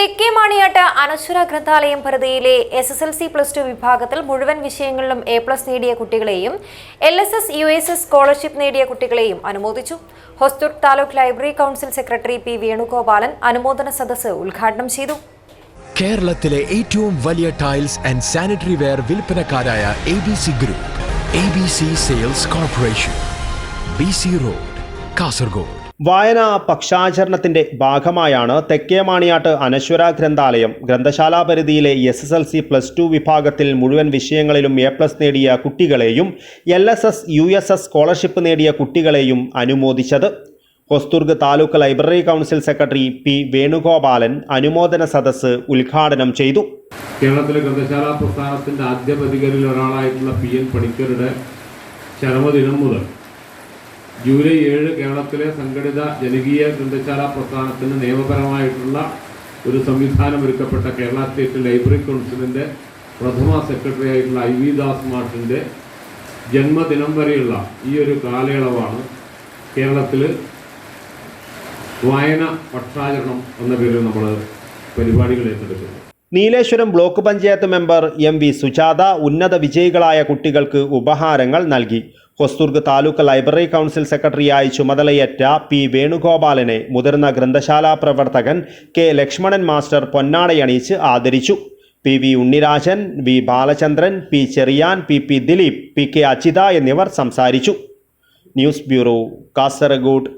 തെക്കേ മാണിയാട്ട് അനശ്വര ഗ്രന്ഥാലയം പരിധിയിലെ S S L C plus two വിഭാഗത്തിൽ മുഴുവൻ വിഷയങ്ങളിലും എ പ്ലസ് നേടിയ കുട്ടികളെയും L S S U S S scholarship നേടിയ കുട്ടികളെയും അനുമോദിച്ചു. Hosdurg taluk library council secretary P Venugopalan അനുമോദന സദസ്സ് ഉദ്ഘാടനം ചെയ്തു. കേരളത്തിലെ ഏറ്റവും വലിയ tiles and sanitary ware വിൽപ്പനക്കാരായ A B C group A B C sales corporation B C road Kasaragod. വായന പക്ഷാചരണത്തിന്റെ ഭാഗമായാണ് തെക്കേമാണിയാട്ട് അനശ്വര ഗ്രന്ഥാലയം. ഗ്രന്ഥശാലാ പരിധിയിലെ S S L C plus two വിഭാഗത്തിൽ മുഴുവൻ വിഷയങ്ങളിലും എ പ്ലസ് നേടിയ കുട്ടികളെയും L S S U S S scholarship നേടിയ കുട്ടികളെയും അനുമോദിച്ചത്. Hosdurg taluk library council secretary P Venugopalan അനുമോദന സദസ്സ് ഉദ്ഘാടനം ചെയ്തു. കേരളത്തിലെ ഗ്രന്ഥശാലാ പ്രസ്ഥാനത്തിന്റെ ആദ്യ പ്രതികരിൽ ഒരാളായിട്ടുള്ള പി എൻ പണിക്കരുടെ ചരമദിനം മുതൽ ജൂലൈ ഏഴ് കേരളത്തിലെ സംഘടിത ജനകീയ ഗ്രന്ഥശാല പ്രസ്ഥാനത്തിന് നിയമപരമായിട്ടുള്ള ഒരു സംവിധാനം ഒരുക്കപ്പെട്ട കേരള സ്റ്റേറ്റ് ലൈബ്രറി കൗൺസിലിന്റെ പ്രഥമ സെക്രട്ടറി ആയിട്ടുള്ള ഐ വി ദാസ് മാഷിന്റെ ജന്മദിനം വരെയുള്ള ഈ ഒരു കാലയളവാണ് കേരളത്തിൽ വായന പക്ഷാചരണം എന്ന പേരിൽ നമ്മൾ പരിപാടികൾ ഏറ്റെടുക്കുന്നത്. Nileshwaram block panchayat member M V Sujatha ഉന്നത വിജയികളായ കുട്ടികൾക്ക് ഉപഹാരങ്ങൾ നൽകി. ഹൊസ്തുർഗ് താലൂക്ക് ലൈബ്രറി കൗൺസിൽ സെക്രട്ടറിയായി ചുമതലയേറ്റ പി വേണുഗോപാലനെ മുതിർന്ന ഗ്രന്ഥശാലാ പ്രവർത്തകൻ കെ ലക്ഷ്മണൻ മാസ്റ്റർ പൊന്നാടയണിയിച്ച് ആദരിച്ചു. P V Unnirajan V Balachandran P Cherian P P Dileep P K Achyutha എന്നിവർ സംസാരിച്ചു. News bureau Kasaragod.